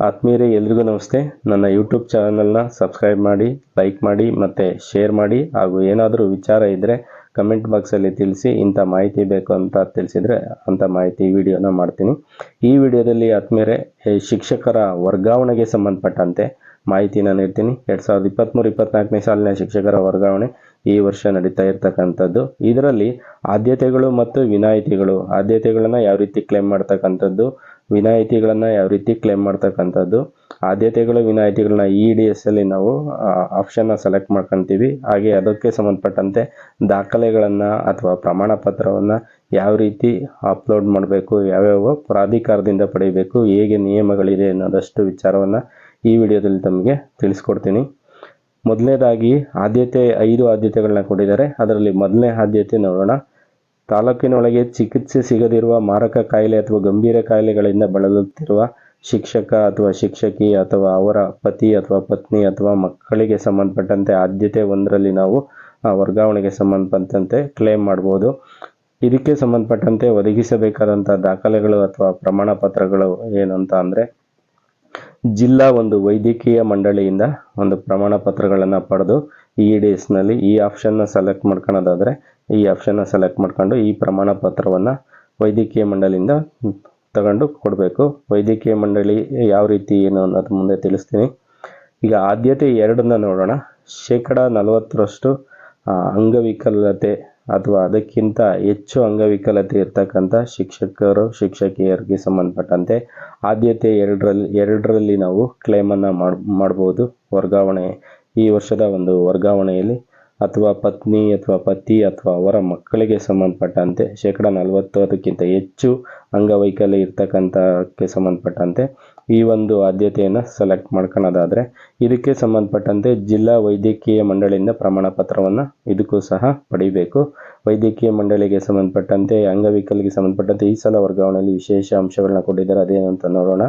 ಆತ್ಮೀಯರೇ, ಎಲ್ರಿಗೂ ನಮಸ್ತೆ. ನನ್ನ ಯೂಟ್ಯೂಬ್ ಚಾನಲ್ನ ಸಬ್ಸ್ಕ್ರೈಬ್ ಮಾಡಿ ಲೈಕ್ ಮಾಡಿ, ಮತ್ತು ಶೇರ್ ಮಾಡಿ, ಹಾಗೂ ಏನಾದರೂ ವಿಚಾರ ಇದ್ದರೆ ಕಮೆಂಟ್ ಬಾಕ್ಸಲ್ಲಿ ತಿಳಿಸಿ, ಇಂಥ ಮಾಹಿತಿ ಬೇಕು ಅಂತ ತಿಳಿಸಿದರೆ ಅಂಥ ಮಾಹಿತಿ ವಿಡಿಯೋನ ಮಾಡ್ತೀನಿ. ಈ ವಿಡಿಯೋದಲ್ಲಿ ಆತ್ಮೀಯರೇ ಶಿಕ್ಷಕರ ವರ್ಗಾವಣೆಗೆ ಸಂಬಂಧಪಟ್ಟಂತೆ ಮಾಹಿತಿನ ನೀಡ್ತೀನಿ. ಎರಡು ಸಾವಿರದ ಇಪ್ಪತ್ತ್ಮೂರು ಇಪ್ಪತ್ತ್ನಾಲ್ಕನೇ ಸಾಲಿನ ಶಿಕ್ಷಕರ ವರ್ಗಾವಣೆ ಈ ವರ್ಷ ನಡೀತಾ ಇರ್ತಕ್ಕಂಥದ್ದು. ಇದರಲ್ಲಿ ಆದ್ಯತೆಗಳು ಮತ್ತು ವಿನಾಯಿತಿಗಳು, ಆದ್ಯತೆಗಳನ್ನು ಯಾವ ರೀತಿ ಕ್ಲೇಮ್ ಮಾಡ್ತಕ್ಕಂಥದ್ದು ವಿನಾಯಿತಿಗಳನ್ನು ಯಾವ ರೀತಿ ಕ್ಲೇಮ್ ಮಾಡ್ತಕ್ಕಂಥದ್ದು. ಆದ್ಯತೆಗಳು, ವಿನಾಯಿತಿಗಳನ್ನ ಇ ಡಿ ಎಸ್ ಅಲ್ಲಿ ನಾವು ಆಪ್ಷನ್ನ ಸೆಲೆಕ್ಟ್ ಮಾಡ್ಕೊತೀವಿ. ಹಾಗೆ ಅದಕ್ಕೆ ಸಂಬಂಧಪಟ್ಟಂತೆ ದಾಖಲೆಗಳನ್ನು ಅಥವಾ ಪ್ರಮಾಣ ಪತ್ರವನ್ನು ಯಾವ ರೀತಿ ಅಪ್ಲೋಡ್ ಮಾಡಬೇಕು, ಯಾವ್ಯಾವ ಪ್ರಾಧಿಕಾರದಿಂದ ಪಡೆಯಬೇಕು, ಹೇಗೆ ನಿಯಮಗಳಿದೆ ಅನ್ನೋದಷ್ಟು ವಿಚಾರವನ್ನು ಈ ವಿಡಿಯೋದಲ್ಲಿ ತಮಗೆ ತಿಳಿಸ್ಕೊಡ್ತೀನಿ. ಮೊದಲನೇದಾಗಿ ಆದ್ಯತೆ ಐದು ಆದ್ಯತೆಗಳನ್ನ ಕೊಟ್ಟಿದ್ದಾರೆ. ಅದರಲ್ಲಿ ಮೊದಲನೇ ಆದ್ಯತೆ ನೋಡೋಣ. ತಾಲೂಕಿನೊಳಗೆ ಚಿಕಿತ್ಸೆ ಸಿಗದಿರುವ ಮಾರಕ ಕಾಯಿಲೆ ಅಥವಾ ಗಂಭೀರ ಕಾಯಿಲೆಗಳಿಂದ ಬಳಲುತ್ತಿರುವ ಶಿಕ್ಷಕ ಅಥವಾ ಶಿಕ್ಷಕಿ ಅಥವಾ ಅವರ ಪತಿ ಅಥವಾ ಪತ್ನಿ ಅಥವಾ ಮಕ್ಕಳಿಗೆ ಸಂಬಂಧಪಟ್ಟಂತೆ ಆದ್ಯತೆ ಒಂದರಲ್ಲಿ ನಾವು ವರ್ಗಾವಣೆಗೆ ಸಂಬಂಧಪಟ್ಟಂತೆ ಕ್ಲೇಮ್ ಮಾಡ್ಬೋದು. ಇದಕ್ಕೆ ಸಂಬಂಧಪಟ್ಟಂತೆ ಒದಗಿಸಬೇಕಾದಂಥ ದಾಖಲೆಗಳು ಅಥವಾ ಪ್ರಮಾಣ ಪತ್ರಗಳು ಏನಂತ ಅಂದರೆ, ಜಿಲ್ಲಾ ಒಂದು ವೈದ್ಯಕೀಯ ಮಂಡಳಿಯಿಂದ ಒಂದು ಪ್ರಮಾಣ ಪತ್ರಗಳನ್ನು ಪಡೆದು ಇ ಡೇಸ್ನಲ್ಲಿ ಈ ಆಪ್ಷನ್ನ ಸೆಲೆಕ್ಟ್ ಮಾಡ್ಕೊಳೋದಾದರೆ ಈ ಆಪ್ಷನ್ನ ಸೆಲೆಕ್ಟ್ ಮಾಡ್ಕೊಂಡು ಈ ಪ್ರಮಾಣ ಪತ್ರವನ್ನು ವೈದ್ಯಕೀಯ ಮಂಡಳಿಯಿಂದ ತಗೊಂಡು ಕೊಡಬೇಕು. ವೈದ್ಯಕೀಯ ಮಂಡಳಿ ಯಾವ ರೀತಿ ಏನು ಅನ್ನೋದು ಮುಂದೆ ತಿಳಿಸ್ತೀನಿ. ಈಗ ಆದ್ಯತೆ ಎರಡನ್ನ ನೋಡೋಣ. ಶೇಕಡ ನಲವತ್ತರಷ್ಟು ಅಂಗವಿಕಲತೆ ಅಥವಾ ಅದಕ್ಕಿಂತ ಹೆಚ್ಚು ಅಂಗವಿಕಲತೆ ಇರ್ತಕ್ಕಂಥ ಶಿಕ್ಷಕರು, ಶಿಕ್ಷಕಿಯರಿಗೆ ಸಂಬಂಧಪಟ್ಟಂತೆ ಆದ್ಯತೆ ಎರಡರಲ್ಲಿ ಎರಡರಲ್ಲಿ ನಾವು ಕ್ಲೇಮನ್ನು ಮಾಡ್, ಮಾಡ್ಬೋದು. ವರ್ಗಾವಣೆ ಈ ವರ್ಷದ ಒಂದು ವರ್ಗಾವಣೆಯಲ್ಲಿ ಅಥವಾ ಪತ್ನಿ ಅಥವಾ ಪತಿ ಅಥವಾ ಅವರ ಮಕ್ಕಳಿಗೆ ಸಂಬಂಧಪಟ್ಟಂತೆ ಶೇಕಡ ನಲವತ್ತು ಅದಕ್ಕಿಂತ ಹೆಚ್ಚು ಅಂಗವೈಕಲ್ಯ ಇರ್ತಕ್ಕಂಥಕ್ಕೆ ಸಂಬಂಧಪಟ್ಟಂತೆ ಈ ಒಂದು ಆದ್ಯತೆಯನ್ನು ಸೆಲೆಕ್ಟ್ ಮಾಡ್ಕೊಳ್ಳೋದಾದರೆ ಇದಕ್ಕೆ ಸಂಬಂಧಪಟ್ಟಂತೆ ಜಿಲ್ಲಾ ವೈದ್ಯಕೀಯ ಮಂಡಳಿಯಿಂದ ಪ್ರಮಾಣ ಪತ್ರವನ್ನು ಇದಕ್ಕೂ ಸಹ ಪಡಿಬೇಕು. ವೈದ್ಯಕೀಯ ಮಂಡಳಿಗೆ ಸಂಬಂಧಪಟ್ಟಂತೆ ಅಂಗವಿಕಲಿಗೆ ಸಂಬಂಧಪಟ್ಟಂತೆ ಈ ಸಲ ವರ್ಗಾವಣೆಯಲ್ಲಿ ವಿಶೇಷ ಅಂಶಗಳನ್ನ ಕೊಟ್ಟಿದ್ದಾರೆ. ಅದೇನು ಅಂತ ನೋಡೋಣ.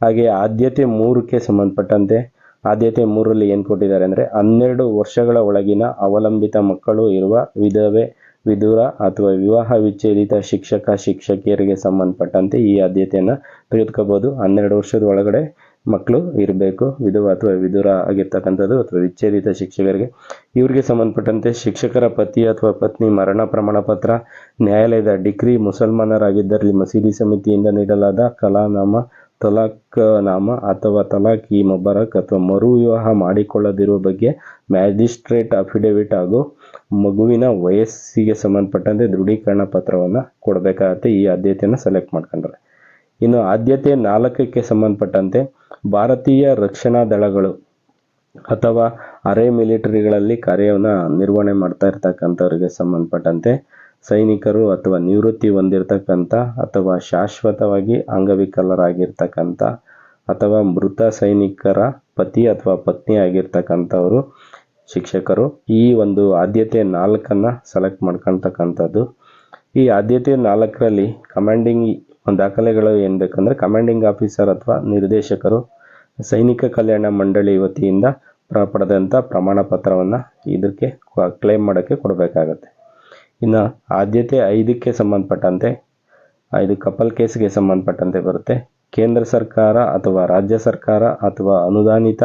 ಹಾಗೆ ಆದ್ಯತೆ ಮೂರಕ್ಕೆ ಸಂಬಂಧಪಟ್ಟಂತೆ ಆದ್ಯತೆ ಮೂರರಲ್ಲಿ ಏನು ಕೊಟ್ಟಿದ್ದಾರೆ ಅಂದರೆ ಹನ್ನೆರಡು ವರ್ಷಗಳ ಒಳಗಿನ ಅವಲಂಬಿತ ಮಕ್ಕಳು ಇರುವ ವಿಧವೆ ವಿದುರ ಅಥವಾ ವಿವಾಹ ವಿಚ್ಛೇದಿತ ಶಿಕ್ಷಕ, ಶಿಕ್ಷಕಿಯರಿಗೆ ಸಂಬಂಧಪಟ್ಟಂತೆ ಈ ಆದ್ಯತೆಯನ್ನು ತೆಗೆದುಕೋಬೋದು ಹನ್ನೆರಡು ವರ್ಷದ ಒಳಗಡೆ ಮಕ್ಕಳು ಇರಬೇಕು. ವಿಧವ ಅಥವಾ ವಿದೂರ ಆಗಿರ್ತಕ್ಕಂಥದ್ದು ಅಥವಾ ವಿಚ್ಛೇದಿತ ಶಿಕ್ಷಕರಿಗೆ. ಇವರಿಗೆ ಸಂಬಂಧಪಟ್ಟಂತೆ ಶಿಕ್ಷಕರ ಪತಿ ಅಥವಾ ಪತ್ನಿ ಮರಣ ಪ್ರಮಾಣ ಪತ್ರ, ನ್ಯಾಯಾಲಯದ ಡಿಗ್ರಿ ಮುಸಲ್ಮಾನರಾಗಿದ್ದರಲ್ಲಿ ಮಸೀದಿ ಸಮಿತಿಯಿಂದ ನೀಡಲಾದ ಕಲಾನಾಮ ತಲಾಕ್ ನಾಮ ಅಥವಾ ತಲಾಕ್ ಈ ಮುಬಾರಕ್ ಅಥವಾ ಮರು ವಿವಾಹ ಮಾಡಿಕೊಳ್ಳದಿರುವ ಬಗ್ಗೆ ಮ್ಯಾಜಿಸ್ಟ್ರೇಟ್ ಅಫಿಡೇವಿಟ್ ಹಾಗೂ ಮಗುವಿನ ವಯಸ್ಸಿಗೆ ಸಂಬಂಧಪಟ್ಟಂತೆ ದೃಢೀಕರಣ ಪತ್ರವನ್ನು ಕೊಡಬೇಕಾಗತ್ತೆ ಈ ಆದ್ಯತೆಯನ್ನು ಸೆಲೆಕ್ಟ್ ಮಾಡ್ಕೊಂಡ್ರೆ. ಇನ್ನು ಆದ್ಯತೆ ನಾಲ್ಕಕ್ಕೆ ಸಂಬಂಧಪಟ್ಟಂತೆ ಭಾರತೀಯ ರಕ್ಷಣಾ ದಳಗಳು ಅಥವಾ ಅರೆ ಮಿಲಿಟರಿಗಳಲ್ಲಿ ಕಾರ್ಯವನ್ನು ನಿರ್ವಹಣೆ ಮಾಡ್ತಾ ಇರ್ತಕ್ಕಂಥವ್ರಿಗೆ ಸಂಬಂಧಪಟ್ಟಂತೆ ಸೈನಿಕರು ಅಥವಾ ನಿವೃತ್ತಿ ಹೊಂದಿರತಕ್ಕಂಥ ಅಥವಾ ಶಾಶ್ವತವಾಗಿ ಅಂಗವಿಕಲರಾಗಿರ್ತಕ್ಕಂಥ ಅಥವಾ ಮೃತ ಸೈನಿಕರ ಪತಿ ಅಥವಾ ಪತ್ನಿ ಆಗಿರ್ತಕ್ಕಂಥವರು ಶಿಕ್ಷಕರು, ಈ ಒಂದು ಆದ್ಯತೆ ನಾಲ್ಕನ್ನು ಸೆಲೆಕ್ಟ್ ಮಾಡ್ಕೊಳ್ತಕ್ಕಂಥದ್ದು ಈ ಆದ್ಯತೆ ನಾಲ್ಕರಲ್ಲಿ ಕಮಾಂಡಿಂಗ್ ದಾಖಲೆಗಳು ಏನು ಬೇಕಂದರೆ ಕಮಾಂಡಿಂಗ್ ಆಫೀಸರ್ ಅಥವಾ ನಿರ್ದೇಶಕರು, ಸೈನಿಕ ಕಲ್ಯಾಣ ಮಂಡಳಿ ವತಿಯಿಂದ ಪಡೆದಂಥ ಪ್ರಮಾಣ ಪತ್ರವನ್ನು ಇದಕ್ಕೆ ಕ್ಲೇಮ್ ಮಾಡೋಕ್ಕೆ ಕೊಡಬೇಕಾಗತ್ತೆ. ಇನ್ನು ಆದ್ಯತೆ ಐದಕ್ಕೆ ಸಂಬಂಧಪಟ್ಟಂತೆ ಇದು ಕಪಲ್ ಕೇಸ್ಗೆ ಸಂಬಂಧಪಟ್ಟಂತೆ ಬರುತ್ತೆ. ಕೇಂದ್ರ ಸರ್ಕಾರ ಅಥವಾ ರಾಜ್ಯ ಸರ್ಕಾರ ಅಥವಾ ಅನುದಾನಿತ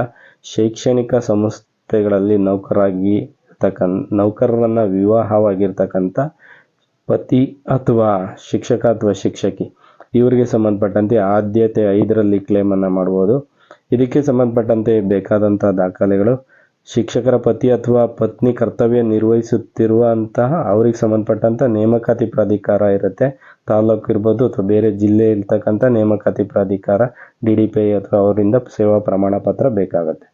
ಶೈಕ್ಷಣಿಕ ಸಂಸ್ಥೆಗಳಲ್ಲಿ ನೌಕರಾಗಿ ನೌಕರರನ್ನ ನೌಕರರನ್ನು ವಿವಾಹವಾಗಿರ್ತಕ್ಕಂಥ ಪತಿ ಅಥವಾ ಶಿಕ್ಷಕ ಅಥವಾ ಶಿಕ್ಷಕಿ, ಇವರಿಗೆ ಸಂಬಂಧಪಟ್ಟಂತೆ ಆದ್ಯತೆ ಐದರಲ್ಲಿ ಕ್ಲೇಮನ್ನು ಮಾಡ್ಬೋದು. ಇದಕ್ಕೆ ಸಂಬಂಧಪಟ್ಟಂತೆ ಬೇಕಾದಂಥ ದಾಖಲೆಗಳು ಶಿಕ್ಷಕರ ಪತಿ ಅಥವಾ ಪತ್ನಿ ಕರ್ತವ್ಯ ನಿರ್ವಹಿಸುತ್ತಿರುವಂತಹ ಅವ್ರಿಗೆ ಸಂಬಂಧಪಟ್ಟಂಥ ನೇಮಕಾತಿ ಪ್ರಾಧಿಕಾರ ಇರುತ್ತೆ. ತಾಲೂಕು ಇರ್ಬೋದು ಅಥವಾ ಬೇರೆ ಜಿಲ್ಲೆ ಇರ್ತಕ್ಕಂಥ ನೇಮಕಾತಿ ಪ್ರಾಧಿಕಾರ ಡಿ ಡಿ ಪಿ ಅಥವಾ ಅವರಿಂದ ಸೇವಾ ಪ್ರಮಾಣ ಪತ್ರ ಬೇಕಾಗುತ್ತೆ.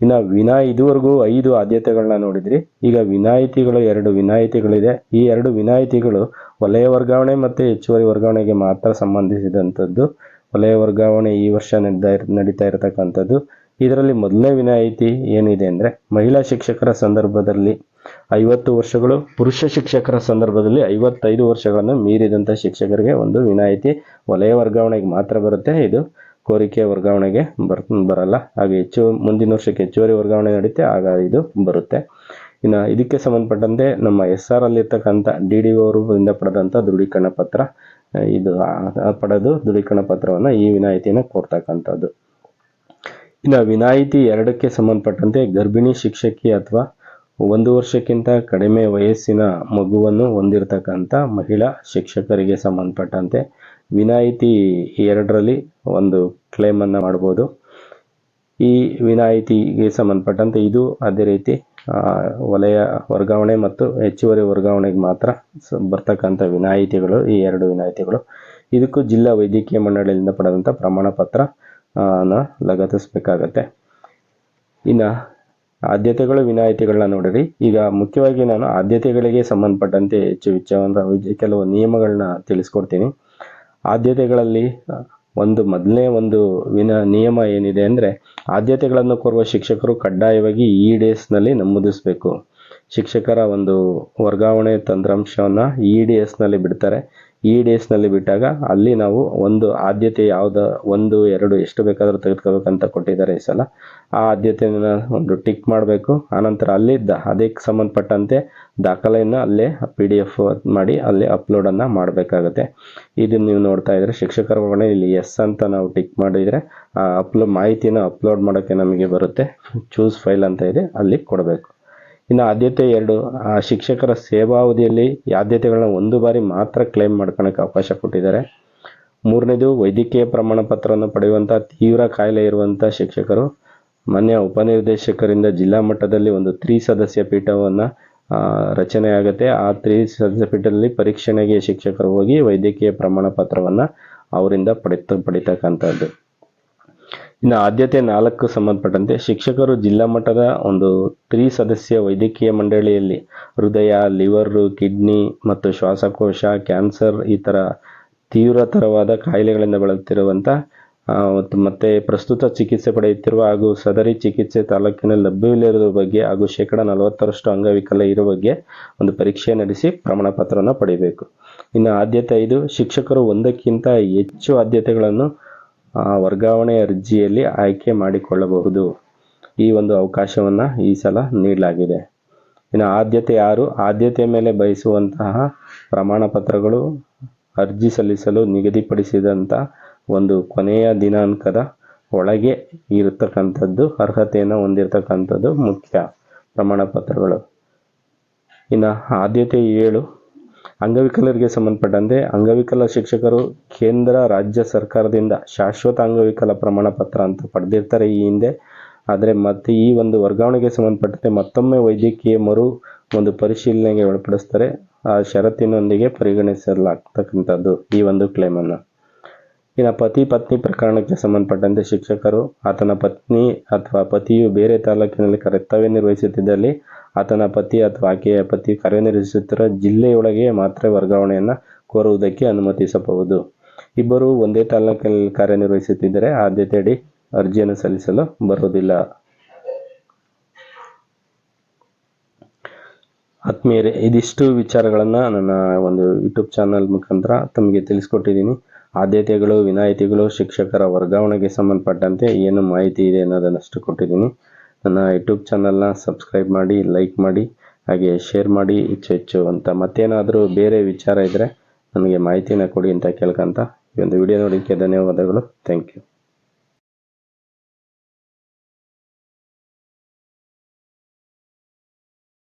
ಇನ್ನು ವಿನಾ ಇದುವರೆಗೂ ಐದು ಆದ್ಯತೆಗಳನ್ನ ನೋಡಿದ್ರಿ. ಈಗ ವಿನಾಯಿತಿಗಳು ಎರಡು ವಿನಾಯಿತಿಗಳಿದೆ. ಈ ಎರಡು ವಿನಾಯಿತಿಗಳು ವಲಯ ವರ್ಗಾವಣೆ ಮತ್ತು ಹೆಚ್ಚುವರಿ ವರ್ಗಾವಣೆಗೆ ಮಾತ್ರ ಸಂಬಂಧಿಸಿದಂಥದ್ದು. ವಲಯ ವರ್ಗಾವಣೆ ಈ ವರ್ಷ ನಡೀತಾ ನಡೀತಾ ಇರತಕ್ಕಂಥದ್ದು. ಇದರಲ್ಲಿ ಮೊದಲನೇ ವಿನಾಯಿತಿ ಏನಿದೆ ಅಂದರೆ ಮಹಿಳಾ ಶಿಕ್ಷಕರ ಸಂದರ್ಭದಲ್ಲಿ ಐವತ್ತು ವರ್ಷಗಳು, ಪುರುಷ ಶಿಕ್ಷಕರ ಸಂದರ್ಭದಲ್ಲಿ ಐವತ್ತೈದು ವರ್ಷಗಳನ್ನು ಮೀರಿದಂಥ ಶಿಕ್ಷಕರಿಗೆ ಒಂದು ವಿನಾಯಿತಿ ವಲಯ ವರ್ಗಾವಣೆಗೆ ಮಾತ್ರ ಬರುತ್ತೆ. ಇದು ಕೋರಿಕೆ ವರ್ಗಾವಣೆಗೆ ಬರ್, ಬರಲ್ಲ. ಹಾಗೆ ಹೆಚ್ಚು, ಮುಂದಿನ ವರ್ಷಕ್ಕೆ ಹೆಚ್ಚುವರಿ ವರ್ಗಾವಣೆ ನಡೀತೆ, ಆಗ ಇದು ಬರುತ್ತೆ. ಇನ್ನು ಇದಕ್ಕೆ ಸಂಬಂಧಪಟ್ಟಂತೆ ನಮ್ಮ ಎಸ್ ಆರ್ ಅಲ್ಲಿರ್ತಕ್ಕಂಥ ಡಿ ಡಿ ಅವರು ಪಡೆದಂಥ ದೃಢೀಕರಣ ಪತ್ರ, ಇದು ಪಡೆದು ದೃಢೀಕರಣ ಪತ್ರವನ್ನು ಈ ವಿನಾಯಿತಿಯನ್ನು ಕೊಡ್ತಕ್ಕಂಥದ್ದು. ಇನ್ನು ವಿನಾಯಿತಿ ಎರಡಕ್ಕೆ ಸಂಬಂಧಪಟ್ಟಂತೆ ಗರ್ಭಿಣಿ ಶಿಕ್ಷಕಿ ಅಥವಾ ಒಂದು ವರ್ಷಕ್ಕಿಂತ ಕಡಿಮೆ ವಯಸ್ಸಿನ ಮಗುವನ್ನು ಹೊಂದಿರತಕ್ಕಂಥ ಮಹಿಳಾ ಶಿಕ್ಷಕರಿಗೆ ಸಂಬಂಧಪಟ್ಟಂತೆ ವಿನಾಯಿತಿ ಎರಡರಲ್ಲಿ ಒಂದು ಕ್ಲೇಮನ್ನು ಮಾಡ್ಬೋದು. ಈ ವಿನಾಯಿತಿಗೆ ಸಂಬಂಧಪಟ್ಟಂತೆ ಇದು ಅದೇ ರೀತಿ ವಲಯ ವರ್ಗಾವಣೆ ಮತ್ತು ಹೆಚ್ಚುವರಿ ವರ್ಗಾವಣೆಗೆ ಮಾತ್ರ ಬರ್ತಕ್ಕಂಥ ವಿನಾಯಿತಿಗಳು, ಈ ಎರಡು ವಿನಾಯಿತಿಗಳು. ಇದಕ್ಕೂ ಜಿಲ್ಲಾ ವೈದ್ಯಕೀಯ ಮಂಡಳಿಯಿಂದ ಪಡೆದಂಥ ಪ್ರಮಾಣ ಪತ್ರ ಲಗತ್ತಿಸ್ಬೇಕಾಗತ್ತೆ. ಇನ್ನು, ಆದ್ಯತೆಗಳು, ವಿನಾಯಿತಿಗಳನ್ನ ನೋಡಿರಿ. ಈಗ ಮುಖ್ಯವಾಗಿ ನಾನು ಆದ್ಯತೆಗಳಿಗೆ ಸಂಬಂಧಪಟ್ಟಂತೆ ಹೆಚ್ಚು ವಿಚಾರ ಕೆಲವು ನಿಯಮಗಳನ್ನ ತಿಳಿಸ್ಕೊಡ್ತೀನಿ. ಆದ್ಯತೆಗಳಲ್ಲಿ ಒಂದು, ಮೊದಲನೇ ಒಂದು ವಿನ, ನಿಯಮ ಏನಿದೆ ಅಂದರೆ, ಆದ್ಯತೆಗಳನ್ನು ಕೋರುವ ಶಿಕ್ಷಕರು ಕಡ್ಡಾಯವಾಗಿ ಈ ಡೇಸ್ನಲ್ಲಿ ನಮೂದಿಸಬೇಕು. ಶಿಕ್ಷಕರ ಒಂದು ವರ್ಗಾವಣೆ ತಂತ್ರಾಂಶವನ್ನು ಇ ಡಿ ಎಸ್ನಲ್ಲಿ ಬಿಡ್ತಾರೆ. ಇ ಡಿ ಎಸ್ನಲ್ಲಿ ಬಿಟ್ಟಾಗ ಅಲ್ಲಿ ನಾವು ಒಂದು ಆದ್ಯತೆ ಯಾವ್ದು, ಒಂದು, ಎರಡು, ಎಷ್ಟು ಬೇಕಾದರೂ ತೆಗೆದುಕೋಬೇಕಂತ ಕೊಟ್ಟಿದ್ದಾರೆ ಈ ಸಲ. ಆ ಆದ್ಯತೆಯನ್ನು ಒಂದು ಟಿಕ್ ಮಾಡಬೇಕು. ಆನಂತರ ಅಲ್ಲಿ ದ ಅದಕ್ಕೆ ಸಂಬಂಧಪಟ್ಟಂತೆ ದಾಖಲೆಯನ್ನು ಅಲ್ಲೇ ಪಿ ಡಿ ಎಫ್ ಮಾಡಿ ಅಲ್ಲಿ ಅಪ್ಲೋಡನ್ನು ಮಾಡಬೇಕಾಗತ್ತೆ. ಇದನ್ನು ನೀವು ನೋಡ್ತಾ ಇದ್ದರೆ ಶಿಕ್ಷಕರ ವರ್ಗಾವಣೆ ಇಲ್ಲಿ ಎಸ್ ಅಂತ ನಾವು ಟಿಕ್ ಮಾಡಿದರೆ, ಆ ಅಪ್ಲೋ ಮಾಹಿತಿನ ಅಪ್ಲೋಡ್ ಮಾಡೋಕ್ಕೆ ನಮಗೆ ಬರುತ್ತೆ. ಚೂಸ್ ಫೈಲ್ ಅಂತ ಇದೆ, ಅಲ್ಲಿ ಕೊಡಬೇಕು. ಇನ್ನು ಆದ್ಯತೆ ಎರಡು, ಆ ಶಿಕ್ಷಕರ ಸೇವಾವಧಿಯಲ್ಲಿ ಅವಧಿಯಲ್ಲಿ ಆದ್ಯತೆಗಳನ್ನ ಒಂದು ಬಾರಿ ಮಾತ್ರ ಕ್ಲೇಮ್ ಮಾಡ್ಕೊಳಕ್ಕೆ ಅವಕಾಶ ಕೊಟ್ಟಿದ್ದಾರೆ. ಮೂರನೇದು, ವೈದ್ಯಕೀಯ ಪ್ರಮಾಣ ಪತ್ರವನ್ನು ಪಡೆಯುವಂಥ ತೀವ್ರ ಕಾಯಿಲೆ ಇರುವಂಥ ಶಿಕ್ಷಕರು. ಮಾನ್ಯ ಉಪನಿರ್ದೇಶಕರಿಂದ ಜಿಲ್ಲಾ ಮಟ್ಟದಲ್ಲಿ ಒಂದು ತ್ರಿ ಸದಸ್ಯ ಪೀಠವನ್ನು ರಚನೆ ಆಗುತ್ತೆ ಆ ತ್ರಿ ಸದಸ್ಯ ಪೀಠದಲ್ಲಿ ಪರೀಕ್ಷಣೆಗೆ ಶಿಕ್ಷಕರು ಹೋಗಿ ವೈದ್ಯಕೀಯ ಪ್ರಮಾಣ ಪತ್ರವನ್ನು ಅವರಿಂದ ಪಡಿತ ಪಡಿತಕ್ಕಂಥದ್ದು. ಇನ್ನು ಆದ್ಯತೆ ನಾಲ್ಕು ಸಂಬಂಧಪಟ್ಟಂತೆ ಶಿಕ್ಷಕರು ಜಿಲ್ಲಾ ಮಟ್ಟದ ಒಂದು ತ್ರಿ ಸದಸ್ಯ ವೈದ್ಯಕೀಯ ಮಂಡಳಿಯಲ್ಲಿ ಹೃದಯ, ಲಿವರು, ಕಿಡ್ನಿ ಮತ್ತು ಶ್ವಾಸಕೋಶ, ಕ್ಯಾನ್ಸರ್ ಈ ಥರ ತೀವ್ರತರವಾದ ಕಾಯಿಲೆಗಳಿಂದ ಬಳಲುತ್ತಿರುವಂಥ ಮತ್ತು ಪ್ರಸ್ತುತ ಚಿಕಿತ್ಸೆ ಪಡೆಯುತ್ತಿರುವ ಹಾಗೂ ಸದರಿ ಚಿಕಿತ್ಸೆ ತಾಲೂಕಿನಲ್ಲಿ ಲಭ್ಯವಿಲ್ಲದ ಬಗ್ಗೆ ಹಾಗೂ ಶೇಕಡ ನಲವತ್ತರಷ್ಟು ಅಂಗವಿಕಲ ಇರುವ ಬಗ್ಗೆ ಒಂದು ಪರೀಕ್ಷೆ ನಡೆಸಿ ಪ್ರಮಾಣ ಪತ್ರವನ್ನು ಪಡೆಯಬೇಕು. ಇನ್ನು ಆದ್ಯತೆ ಐದು, ಶಿಕ್ಷಕರು ಒಂದಕ್ಕಿಂತ ಹೆಚ್ಚು ಆದ್ಯತೆಗಳನ್ನು ವರ್ಗಾವಣೆ ಅರ್ಜಿಯಲ್ಲಿ ಆಯ್ಕೆ ಮಾಡಿಕೊಳ್ಳಬಹುದು. ಈ ಒಂದು ಅವಕಾಶವನ್ನು ಈ ಸಲ ನೀಡಲಾಗಿದೆ. ಇನ್ನು ಆದ್ಯತೆ ಯಾರು? ಆದ್ಯತೆ ಮೇಲೆ ಬಯಸುವಂತಹ ಪ್ರಮಾಣ ಪತ್ರಗಳು ಅರ್ಜಿ ಸಲ್ಲಿಸಲು ನಿಗದಿಪಡಿಸಿದಂಥ ಒಂದು ಕೊನೆಯ ದಿನಾಂಕದ ಒಳಗೆ ಇರತಕ್ಕಂಥದ್ದು, ಅರ್ಹತೆಯನ್ನು ಹೊಂದಿರತಕ್ಕಂಥದ್ದು ಮುಖ್ಯ ಪ್ರಮಾಣ ಪತ್ರಗಳು. ಇನ್ನು ಆದ್ಯತೆ ಏಳು. ಅಂಗವಿಕಲರಿಗೆ ಸಂಬಂಧಪಟ್ಟಂತೆ ಅಂಗವಿಕಲ ಶಿಕ್ಷಕರು ಕೇಂದ್ರ, ರಾಜ್ಯ ಸರ್ಕಾರದಿಂದ ಶಾಶ್ವತ ಅಂಗವಿಕಲ ಪ್ರಮಾಣ ಪತ್ರ ಅಂತ ಪಡೆದಿರ್ತಾರೆ ಈ ಹಿಂದೆ. ಆದರೆ ಮತ್ತೆ ಈ ಒಂದು ವರ್ಗಾವಣೆಗೆ ಸಂಬಂಧಪಟ್ಟಂತೆ ಮತ್ತೊಮ್ಮೆ ವೈದ್ಯಕೀಯ ಮರು ಒಂದು ಪರಿಶೀಲನೆಗೆ ಒಳಪಡಿಸ್ತಾರೆ. ಆ ಷರತ್ತಿನೊಂದಿಗೆ ಪರಿಗಣಿಸಲಾಗ್ತಕ್ಕಂಥದ್ದು ಈ ಒಂದು ಕ್ಲೇಮನ್ನು. ಇನ್ನು ಪತಿ ಪತ್ನಿ ಪ್ರಕರಣಕ್ಕೆ ಸಂಬಂಧಪಟ್ಟಂತೆ ಶಿಕ್ಷಕರು, ಆತನ ಪತ್ನಿ ಅಥವಾ ಪತಿಯು ಬೇರೆ ತಾಲೂಕಿನಲ್ಲಿ ಕರ್ತವ್ಯ ನಿರ್ವಹಿಸುತ್ತಿದ್ದಲ್ಲಿ ಆತನ ಪತಿ ಅಥವಾ ಆಕೆಯ ಪತಿ ಕಾರ್ಯನಿರ್ವಹಿಸುತ್ತಿರುವ ಜಿಲ್ಲೆಯೊಳಗೆ ಮಾತ್ರ ವರ್ಗಾವಣೆಯನ್ನು ಕೋರುವುದಕ್ಕೆ ಅನುಮತಿಸಬಹುದು. ಇಬ್ಬರು ಒಂದೇ ತಾಲೂಕಿನಲ್ಲಿ ಕಾರ್ಯನಿರ್ವಹಿಸುತ್ತಿದ್ದರೆ ಆದ್ಯತೆಯಡಿ ಅರ್ಜಿಯನ್ನು ಸಲ್ಲಿಸಲು ಬರುವುದಿಲ್ಲ. ಆತ್ಮೀಯರೇ, ಇದಿಷ್ಟು ವಿಚಾರಗಳನ್ನು ನನ್ನ ಒಂದು ಯೂಟ್ಯೂಬ್ ಚಾನಲ್ ಮುಖಾಂತರ ತಮಗೆ ತಿಳಿಸ್ಕೊಟ್ಟಿದ್ದೀನಿ. ಆದ್ಯತೆಗಳು, ವಿನಾಯಿತಿಗಳು, ಶಿಕ್ಷಕರ ವರ್ಗಾವಣೆಗೆ ಸಂಬಂಧಪಟ್ಟಂತೆ ಏನು ಮಾಹಿತಿ ಇದೆ ಅನ್ನೋದನ್ನಷ್ಟು ಕೊಟ್ಟಿದ್ದೀನಿ. ನನ್ನ ಯೂಟ್ಯೂಬ್ ಚಾನಲ್ನ ಸಬ್ಸ್ಕ್ರೈಬ್ ಮಾಡಿ ಲೈಕ್ ಮಾಡಿ, ಹಾಗೆ ಶೇರ್ ಮಾಡಿ, ಹೆಚ್ಚು ಹೆಚ್ಚು ಅಂತ. ಮತ್ತೇನಾದರೂ ಬೇರೆ ವಿಚಾರ ಇದ್ದರೆ ನನಗೆ ಮಾಹಿತಿನ ಕೊಡಿ ಅಂತ ಕೇಳ್ಕೊಂತ ಈ ಒಂದು ವಿಡಿಯೋ ನೋಡೋಕ್ಕೆ ಧನ್ಯವಾದಗಳು. Thank you